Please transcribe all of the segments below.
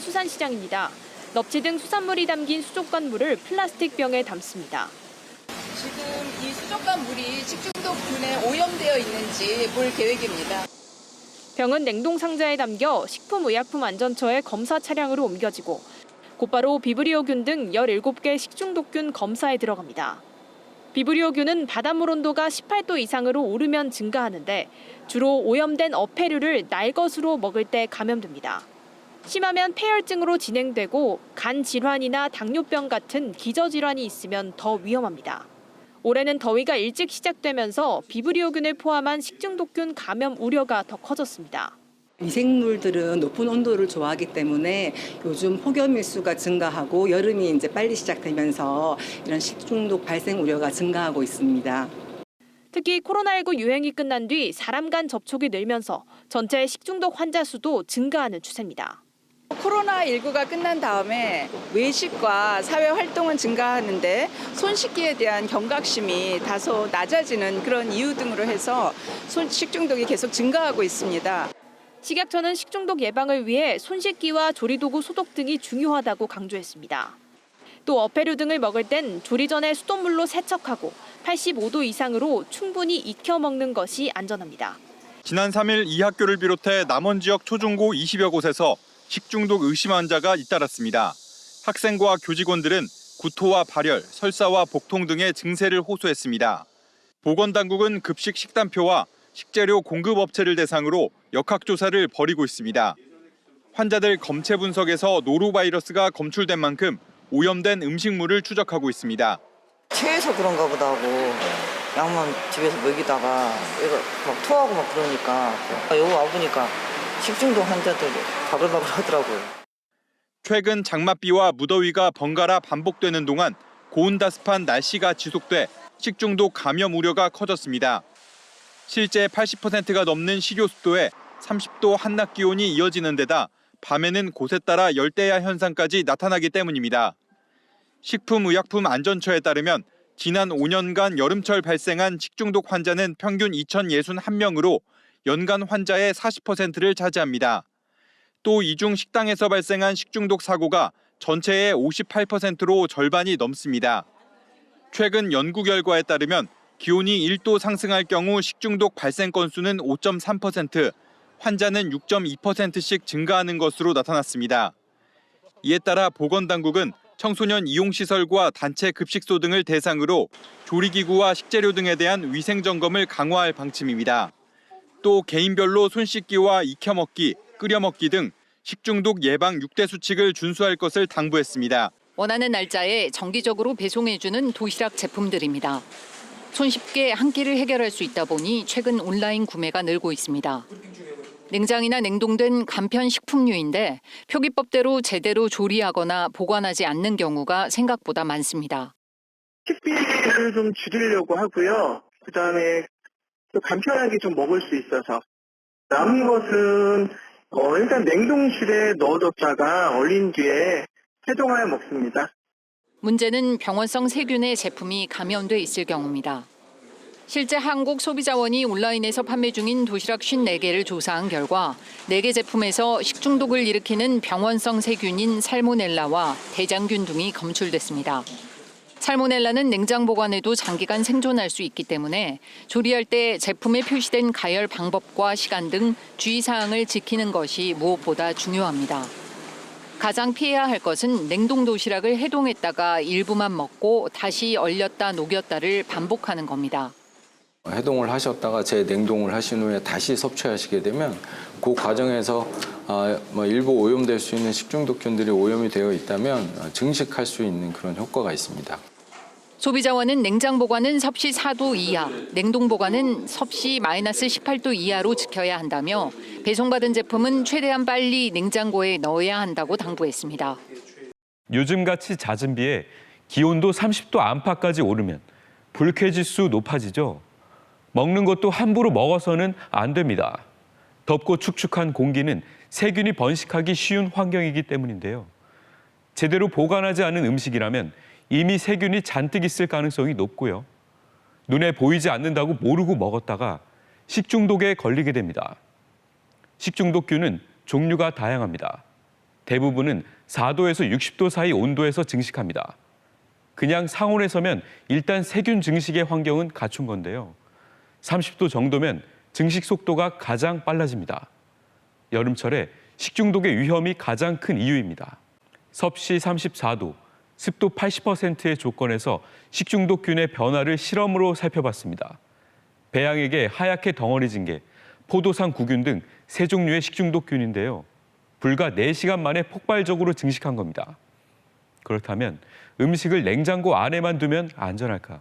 수산시장입니다. 넙치 등 수산물이 담긴 수족관 물을 플라스틱 병에 담습니다. 지금 이 수족관 물이 식중독균에 오염되어 있는지 볼 계획입니다. 병은 냉동 상자에 담겨 식품의약품안전처의 검사 차량으로 옮겨지고 곧바로 비브리오균 등 17개 식중독균 검사에 들어갑니다. 비브리오균은 바닷물 온도가 18도 이상으로 오르면 증가하는데 주로 오염된 어패류를 날 것으로 먹을 때 감염됩니다. 심하면 폐혈증으로 진행되고 간 질환이나 당뇨병 같은 기저 질환이 있으면 더 위험합니다. 올해는 더위가 일찍 시작되면서 비브리오균을 포함한 식중독균 감염 우려가 더 커졌습니다. 미생물들은 높은 온도를 좋아하기 때문에 요즘 폭염 일수가 증가하고 여름이 이제 빨리 시작되면서 이런 식중독 발생 우려가 증가하고 있습니다. 특히 코로나19 유행이 끝난 뒤 사람 간 접촉이 늘면서 전체 식중독 환자 수도 증가하는 추세입니다. 코로나19가 끝난 다음에 외식과 사회 활동은 증가하는데 손 씻기에 대한 경각심이 다소 낮아지는 그런 이유 등으로 해서 손 식중독이 계속 증가하고 있습니다. 식약처는 식중독 예방을 위해 손 씻기와 조리도구 소독 등이 중요하다고 강조했습니다. 또 어패류 등을 먹을 땐 조리 전에 수돗물로 세척하고 85도 이상으로 충분히 익혀 먹는 것이 안전합니다. 지난 3일 이 학교를 비롯해 남원 지역 초중고 20여 곳에서 식중독 의심 환자가 잇따랐습니다. 학생과 교직원들은 구토와 발열, 설사와 복통 등의 증세를 호소했습니다. 보건당국은 급식 식단표와 식재료 공급 업체를 대상으로 역학조사를 벌이고 있습니다. 환자들 검체 분석에서 노로바이러스가 검출된 만큼 오염된 음식물을 추적하고 있습니다. 체해서 그런가 보다 하고 약만 집에서 먹이다가 얘가 막 토하고 막 그러니까 여기 와보니까 식중독 환자들 바글바글 하더라고요. 최근 장맛비와 무더위가 번갈아 반복되는 동안 고온다습한 날씨가 지속돼 식중독 감염 우려가 커졌습니다. 실제 80%가 넘는 식욕 습도에 30도 한낮 기온이 이어지는 데다 밤에는 곳에 따라 열대야 현상까지 나타나기 때문입니다. 식품의약품안전처에 따르면 지난 5년간 여름철 발생한 식중독 환자는 평균 2,061명으로 연간 환자의 40%를 차지합니다. 또 이중 식당에서 발생한 식중독 사고가 전체의 58%로 절반이 넘습니다. 최근 연구 결과에 따르면 기온이 1도 상승할 경우 식중독 발생 건수는 5.3%, 환자는 6.2%씩 증가하는 것으로 나타났습니다. 이에 따라 보건당국은 청소년 이용시설과 단체 급식소 등을 대상으로 조리기구와 식재료 등에 대한 위생 점검을 강화할 방침입니다. 또 개인별로 손 씻기와 익혀 먹기, 끓여 먹기 등 식중독 예방 6대 수칙을 준수할 것을 당부했습니다. 원하는 날짜에 정기적으로 배송해주는 도시락 제품들입니다. 손쉽게 한 끼를 해결할 수 있다 보니 최근 온라인 구매가 늘고 있습니다. 냉장이나 냉동된 간편 식품류인데 표기법대로 제대로 조리하거나 보관하지 않는 경우가 생각보다 많습니다. 식비를 좀 줄이려고 하고요. 그 다음에 또 간편하게 좀 먹을 수 있어서 남은 것은 어, 일단 냉동실에 넣어뒀다가 얼린 뒤에 해동하여 먹습니다. 문제는 병원성 세균의 제품이 감염돼 있을 경우입니다. 실제 한국 소비자원이 온라인에서 판매 중인 도시락 54개를 조사한 결과 4개 제품에서 식중독을 일으키는 병원성 세균인 살모넬라와 대장균 등이 검출됐습니다. 살모넬라는 냉장 보관에도 장기간 생존할 수 있기 때문에 조리할 때 제품에 표시된 가열 방법과 시간 등 주의사항을 지키는 것이 무엇보다 중요합니다. 가장 피해야 할 것은 냉동 도시락을 해동했다가 일부만 먹고 다시 얼렸다 녹였다를 반복하는 겁니다. 해동을 하셨다가 재냉동을 하신 후에 다시 섭취하시게 되면 그 과정에서 아, 뭐 일부 오염될 수 있는 식중독균들이 오염이 되어 있다면 어, 증식할 수 있는 그런 효과가 있습니다. 소비자원은 냉장 보관은 섭씨 4도 이하, 냉동 보관은 섭씨 마이너스 18도 이하로 지켜야 한다며 배송받은 제품은 최대한 빨리 냉장고에 넣어야 한다고 당부했습니다. 요즘같이 잦은 비에 기온도 30도 안팎까지 오르면 불쾌지수 높아지죠. 먹는 것도 함부로 먹어서는 안 됩니다. 덥고 축축한 공기는 세균이 번식하기 쉬운 환경이기 때문인데요. 제대로 보관하지 않은 음식이라면 이미 세균이 잔뜩 있을 가능성이 높고요. 눈에 보이지 않는다고 모르고 먹었다가 식중독에 걸리게 됩니다. 식중독균은 종류가 다양합니다. 대부분은 4도에서 60도 사이 온도에서 증식합니다. 그냥 상온에 서면 일단 세균 증식의 환경은 갖춘 건데요. 30도 정도면 증식 속도가 가장 빨라집니다. 여름철에 식중독의 위험이 가장 큰 이유입니다. 섭씨 34도, 습도 80%의 조건에서 식중독균의 변화를 실험으로 살펴봤습니다. 배양에게 하얗게 덩어리진 게 포도상 구균 등 세 종류의 식중독균인데요. 불과 4시간 만에 폭발적으로 증식한 겁니다. 그렇다면 음식을 냉장고 안에만 두면 안전할까?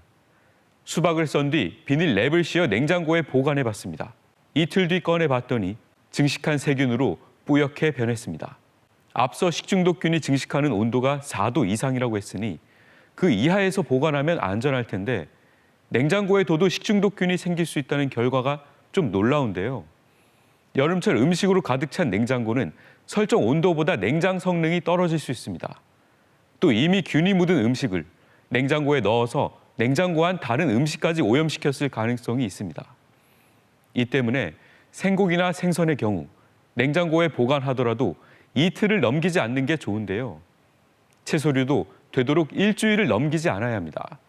수박을 썬 뒤 비닐 랩을 씌워 냉장고에 보관해 봤습니다. 이틀 뒤 꺼내 봤더니 증식한 세균으로 뿌옇게 변했습니다. 앞서 식중독균이 증식하는 온도가 4도 이상이라고 했으니 그 이하에서 보관하면 안전할 텐데 냉장고에 둬도 식중독균이 생길 수 있다는 결과가 좀 놀라운데요. 여름철 음식으로 가득 찬 냉장고는 설정 온도보다 냉장 성능이 떨어질 수 있습니다. 또 이미 균이 묻은 음식을 냉장고에 넣어서 냉장고 안 다른 음식까지 오염시켰을 가능성이 있습니다. 이 때문에 생고기나 생선의 경우 냉장고에 보관하더라도 이틀을 넘기지 않는 게 좋은데요. 채소류도 되도록 일주일을 넘기지 않아야 합니다.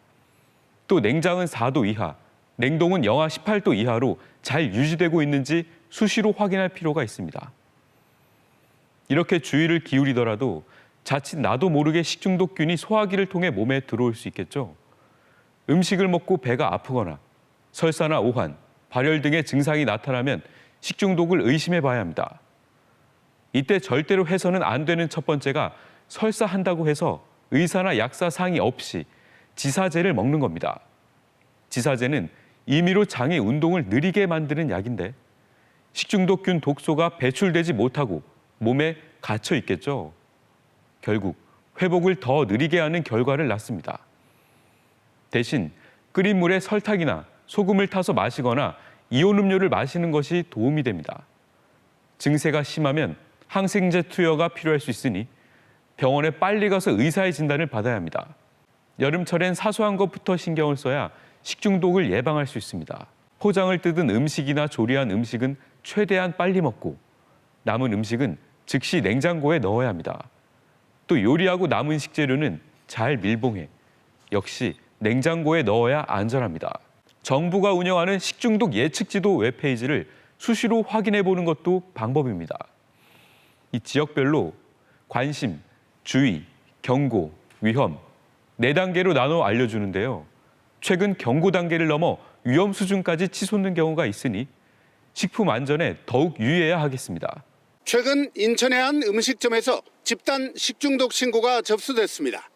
또 냉장은 4도 이하, 냉동은 영하 18도 이하로 잘 유지되고 있는지 수시로 확인할 필요가 있습니다. 이렇게 주의를 기울이더라도 자칫 나도 모르게 식중독균이 소화기를 통해 몸에 들어올 수 있겠죠. 음식을 먹고 배가 아프거나 설사나 오한, 발열 등의 증상이 나타나면 식중독을 의심해 봐야 합니다. 이때 절대로 해서는 안 되는 첫 번째가 설사 한다고 해서 의사나 약사 상의 없이 지사제를 먹는 겁니다. 지사제는 임의로 장의 운동을 느리게 만드는 약인데 식중독균 독소가 배출되지 못하고 몸에 갇혀 있겠죠. 결국 회복을 더 느리게 하는 결과를 낳습니다. 대신 끓인 물에 설탕이나 소금을 타서 마시거나 이온 음료를 마시는 것이 도움이 됩니다. 증세가 심하면 항생제 투여가 필요할 수 있으니 병원에 빨리 가서 의사의 진단을 받아야 합니다. 여름철엔 사소한 것부터 신경을 써야 식중독을 예방할 수 있습니다. 포장을 뜯은 음식이나 조리한 음식은 최대한 빨리 먹고 남은 음식은 즉시 냉장고에 넣어야 합니다. 또 요리하고 남은 식재료는 잘 밀봉해 역시 냉장고에 넣어야 안전합니다. 정부가 운영하는 식중독 예측지도 웹페이지를 수시로 확인해 보는 것도 방법입니다. 이 지역별로 관심, 주의, 경고, 위험 네 단계로 나눠 알려주는데요. 최근 경고 단계를 넘어 위험 수준까지 치솟는 경우가 있으니 식품 안전에 더욱 유의해야 하겠습니다. 최근 인천의 한 음식점에서 집단 식중독 신고가 접수됐습니다.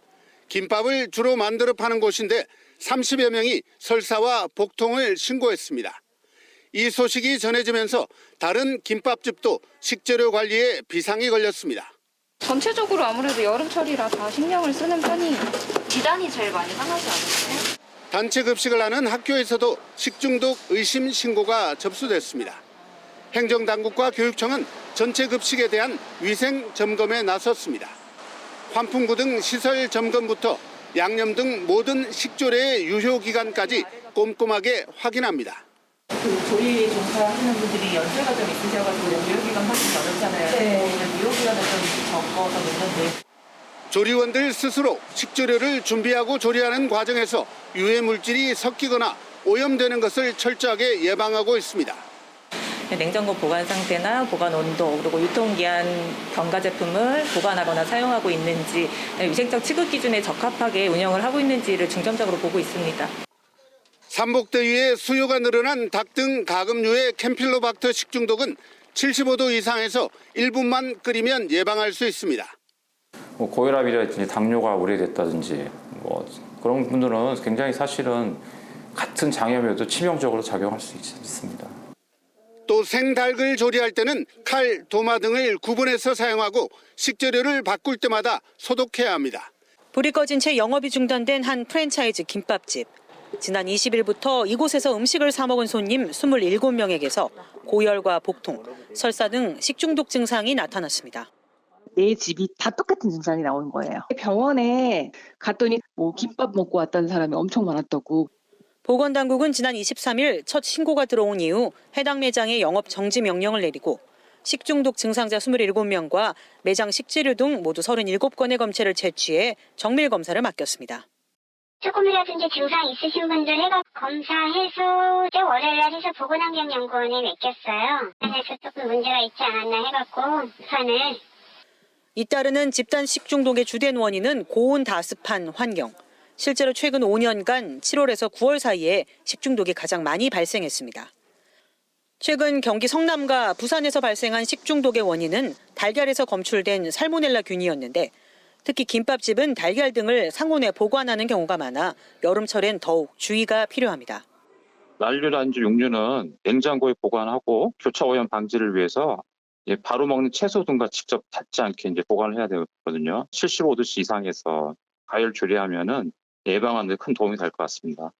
김밥을 주로 만들어 파는 곳인데 30여 명이 설사와 복통을 신고했습니다. 이 소식이 전해지면서 다른 김밥집도 식재료 관리에 비상이 걸렸습니다. 전체적으로 아무래도 여름철이라 다 신경을 쓰는 편이 지단이 제일 많이 상하지 않을까요? 단체 급식을 하는 학교에서도 식중독 의심 신고가 접수됐습니다. 행정당국과 교육청은 전체 급식에 대한 위생 점검에 나섰습니다. 환풍구 등 시설 점검부터 양념 등 모든 식조례의 유효 기간까지 꼼꼼하게 확인합니다. 그 조리 종사하시는 분들이 연세가 좀 있으셔가지고 유효기간 확인이 어렵잖아요. 네. 유효기간을 좀 적어서 냈는데 조리원들 스스로 식재료를 준비하고 조리하는 과정에서 유해 물질이 섞이거나 오염되는 것을 철저하게 예방하고 있습니다. 냉장고 보관 상태나 보관 온도 그리고 유통기한 경과 제품을 보관하거나 사용하고 있는지 위생적 취급 기준에 적합하게 운영을 하고 있는지를 중점적으로 보고 있습니다. 삼복대위의 수요가 늘어난 닭 등 가금류의 캠필로박터 식중독은 75도 이상에서 1분만 끓이면 예방할 수 있습니다. 뭐 고혈압이라든지 당뇨가 오래됐다든지 뭐 그런 분들은 굉장히 사실은 같은 장염에도 치명적으로 작용할 수 있, 있습니다. 또 생닭을 조리할 때는 칼, 도마 등을 구분해서 사용하고 식재료를 바꿀 때마다 소독해야 합니다. 불이 꺼진 채 영업이 중단된 한 프랜차이즈 김밥집. 지난 20일부터 이곳에서 음식을 사 먹은 손님 27명에게서 고열과 복통, 설사 등 식중독 증상이 나타났습니다. 내 집이 다 똑같은 증상이 나오는 거예요. 병원에 갔더니 뭐 김밥 먹고 왔다는 사람이 엄청 많았다고. 보건당국은 지난 23일 첫 신고가 들어온 이후 해당 매장의 영업 정지 명령을 내리고 식중독 증상자 27명과 매장 식재료 등 모두 37건의 검체를 채취해 정밀 검사를 맡겼습니다. 조금이라든지 증상 있으신 분들 해가 검사해서 이제 월요일날 해서 보건환경연구원에 맡겼어요. 그래서 조금 문제가 있지 않았나 해갖고 우선을 잇따르는 집단 식중독의 주된 원인은 고온 다습한 환경. 실제로 최근 5년간 7월에서 9월 사이에 식중독이 가장 많이 발생했습니다. 최근 경기 성남과 부산에서 발생한 식중독의 원인은 달걀에서 검출된 살모넬라 균이었는데 특히 김밥집은 달걀 등을 상온에 보관하는 경우가 많아 여름철엔 더욱 주의가 필요합니다. 난류란주 육류는 냉장고에 보관하고 교차 오염 방지를 위해서 예, 바로 먹는 채소 등과 직접 닿지 않게 이제 보관을 해야 되거든요. 75도씨 이상에서 가열 조리하면은 예방하는 데 큰 도움이 될 것 같습니다.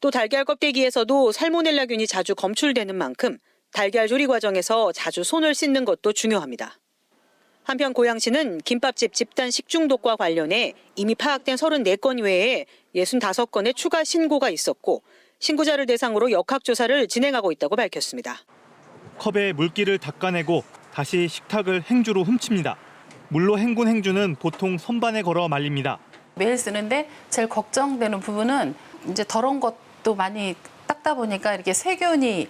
또 달걀 껍데기에서도 살모넬라균이 자주 검출되는 만큼 달걀 조리 과정에서 자주 손을 씻는 것도 중요합니다. 한편 고양시는 김밥집 집단 식중독과 관련해 이미 파악된 34건 외에 65건의 추가 신고가 있었고 신고자를 대상으로 역학조사를 진행하고 있다고 밝혔습니다. 컵에 물기를 닦아내고 다시 식탁을 행주로 훔칩니다. 물로 헹군 행주는 보통 선반에 걸어 말립니다. 매일 쓰는데 제일 걱정되는 부분은 이제 더러운 것도 많이 닦다 보니까 이렇게 세균이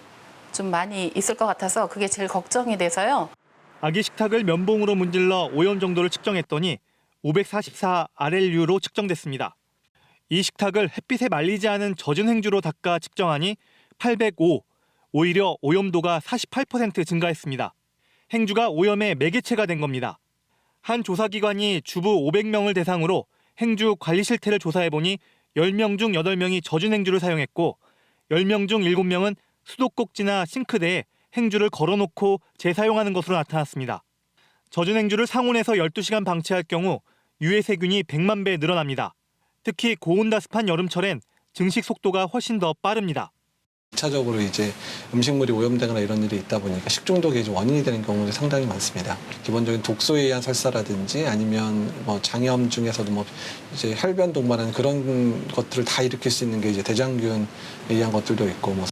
좀 많이 있을 것 같아서 그게 제일 걱정이 돼서요. 아기 식탁을 면봉으로 문질러 오염 정도를 측정했더니 544 RLU로 측정됐습니다. 이 식탁을 햇빛에 말리지 않은 젖은 행주로 닦아 측정하니 805, 오히려 오염도가 48% 증가했습니다. 행주가 오염의 매개체가 된 겁니다. 한 조사기관이 주부 500명을 대상으로 행주 관리 실태를 조사해보니 10명 중 8명이 젖은 행주를 사용했고 10명 중 7명은 수도꼭지나 싱크대에 행주를 걸어놓고 재사용하는 것으로 나타났습니다. 젖은 행주를 상온에서 12시간 방치할 경우 유해 세균이 100만 배 늘어납니다. 특히 고온다습한 여름철엔 증식 속도가 훨씬 더 빠릅니다. 2차적으로 이제 음식물이 오염되거나 이런 일이 있다 보니까 식중독의 좀 원인이 되는 경우도 상당히 많습니다. 기본적인 독소에 의한 설사라든지 아니면 뭐 장염 중에서도 뭐 이제 혈변 동반하는 그런 것들을 다 일으킬 수 있는 게 이제 대장균에 의한 것들도 있고 뭐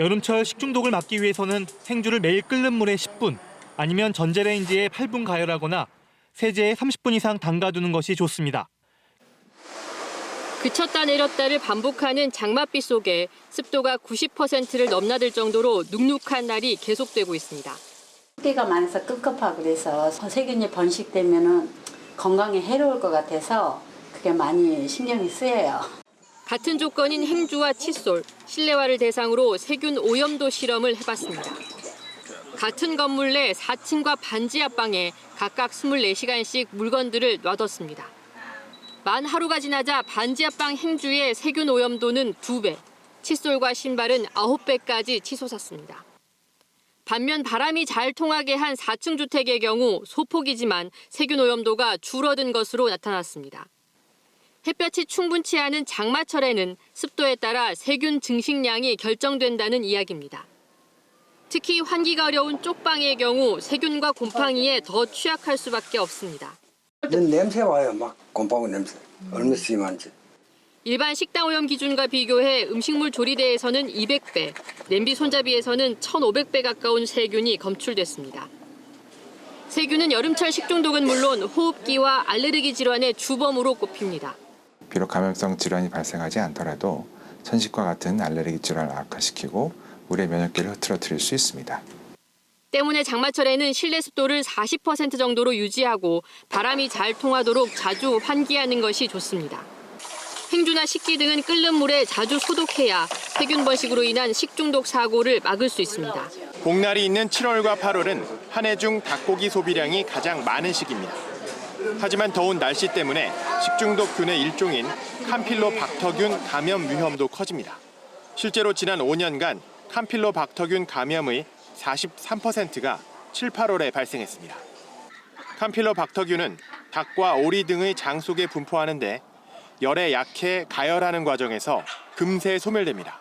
여름철 식중독을 막기 위해서는 행주를 매일 끓는 물에 10분 아니면 전자레인지에 8분 가열하거나 세제에 30분 이상 담가두는 것이 좋습니다. 그쳤다 내렸다를 반복하는 장맛비 속에 습도가 90%를 넘나들 정도로 눅눅한 날이 계속되고 있습니다. 습기가 많아서 꿉꿉하고 그래서 세균이 번식되면은 건강에 해로울 것 같아서 그게 많이 신경이 쓰여요. 같은 조건인 행주와 칫솔, 실내화를 대상으로 세균 오염도 실험을 해봤습니다. 같은 건물 내 4층과 반지 앞방에 각각 24시간씩 물건들을 놔뒀습니다. 만 하루가 지나자 반지 앞방 행주의 세균 오염도는 2배, 칫솔과 신발은 9배까지 치솟았습니다. 반면 바람이 잘 통하게 한 4층 주택의 경우 소폭이지만 세균 오염도가 줄어든 것으로 나타났습니다. 햇볕이 충분치 않은 장마철에는 습도에 따라 세균 증식량이 결정된다는 이야기입니다. 특히 환기가 어려운 쪽방의 경우 세균과 곰팡이에 더 취약할 수밖에 없습니다. 냄새 와요. 막 곰팡이 냄새. 얼마나 심한지. 일반 식당 오염 기준과 비교해 음식물 조리대에서는 200배, 냄비 손잡이에서는 1,500배 가까운 세균이 검출됐습니다. 세균은 여름철 식중독은 물론 호흡기와 알레르기 질환의 주범으로 꼽힙니다. 비록 감염성 질환이 발생하지 않더라도 천식과 같은 알레르기 질환을 악화시키고 우리의 면역계를 흐트러뜨릴 수 있습니다. 때문에 장마철에는 실내 습도를 40% 정도로 유지하고 바람이 잘 통하도록 자주 환기하는 것이 좋습니다. 행주나 식기 등은 끓는 물에 자주 소독해야 세균 번식으로 인한 식중독 사고를 막을 수 있습니다. 복날이 있는 7월과 8월은 한 해 중 닭고기 소비량이 가장 많은 시기입니다. 하지만 더운 날씨 때문에 식중독균의 일종인 캄필로박터균 감염 위험도 커집니다. 실제로 지난 5년간 캄필로박터균 감염의 43%가 7, 8월에 발생했습니다. 캄필로박터균은 닭과 오리 등의 장 속에 분포하는데 열에 약해 가열하는 과정에서 금세 소멸됩니다.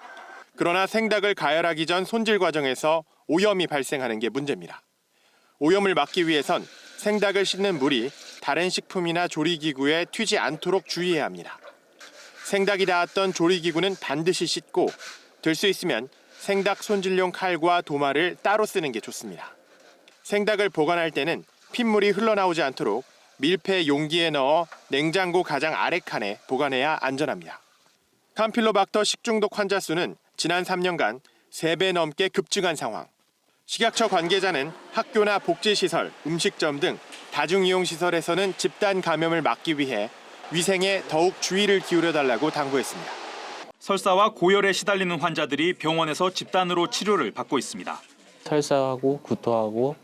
그러나 생닭을 가열하기 전 손질 과정에서 오염이 발생하는 게 문제입니다. 오염을 막기 위해선 생닭을 씻는 물이 다른 식품이나 조리기구에 튀지 않도록 주의해야 합니다. 생닭이 닿았던 조리기구는 반드시 씻고 될 수 있으면 생닭 손질용 칼과 도마를 따로 쓰는 게 좋습니다. 생닭을 보관할 때는 핏물이 흘러나오지 않도록 밀폐 용기에 넣어 냉장고 가장 아래 칸에 보관해야 안전합니다. 캄필로박터 식중독 환자 수는 지난 3년간 3배 넘게 급증한 상황. 식약처 관계자는 학교나 복지시설, 음식점 등 다중이용시설에서는 집단 감염을 막기 위해 위생에 더욱 주의를 기울여 달라고 당부했습니다. 설사와 고열에 시달리는 환자들이 병원에서 집단으로 치료를 받고 있습니다. 설사하고 구토하고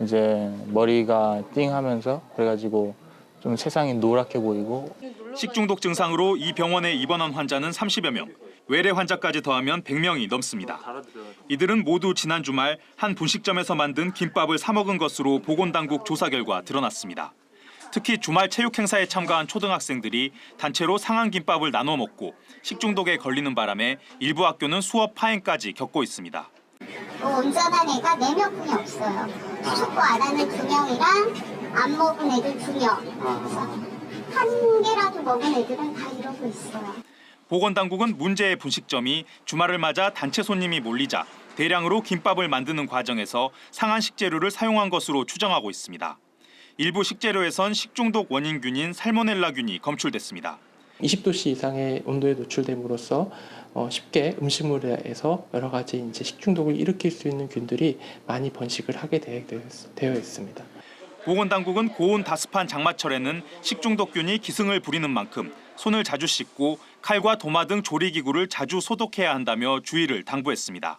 이제 머리가 띵하면서 그래가지고 좀 세상이 노랗게 보이고 식중독 증상으로 이 병원에 입원한 환자는 30여 명, 외래 환자까지 더하면 100명이 넘습니다. 이들은 모두 지난 주말 한 분식점에서 만든 김밥을 사 먹은 것으로 보건당국 조사 결과 드러났습니다. 특히 주말 체육 행사에 참가한 초등학생들이 단체로 상한 김밥을 나눠 먹고 식중독에 걸리는 바람에 일부 학교는 수업 파행까지 겪고 있습니다. 운전한 애가 4명뿐이 없어요. 축구 안 하는 2명이랑 안 먹은 애들 2명. 그래서 한 개라도 먹은 애들은 다 이러고 있어요. 보건당국은 문제의 분식점이 주말을 맞아 단체 손님이 몰리자 대량으로 김밥을 만드는 과정에서 상한 식재료를 사용한 것으로 추정하고 있습니다. 일부 식재료에선 식중독 원인균인 살모넬라균이 검출됐습니다. 20도씨 이상의 온도에 노출됨으로써 어, 쉽게 음식물에서 여러 가지 이제 식중독을 일으킬 수 있는 균들이 많이 번식을 하게 되, 되어 있습니다. 보건당국은 고온 다습한 장마철에는 식중독균이 기승을 부리는 만큼 손을 자주 씻고 칼과 도마 등 조리기구를 자주 소독해야 한다며 주의를 당부했습니다.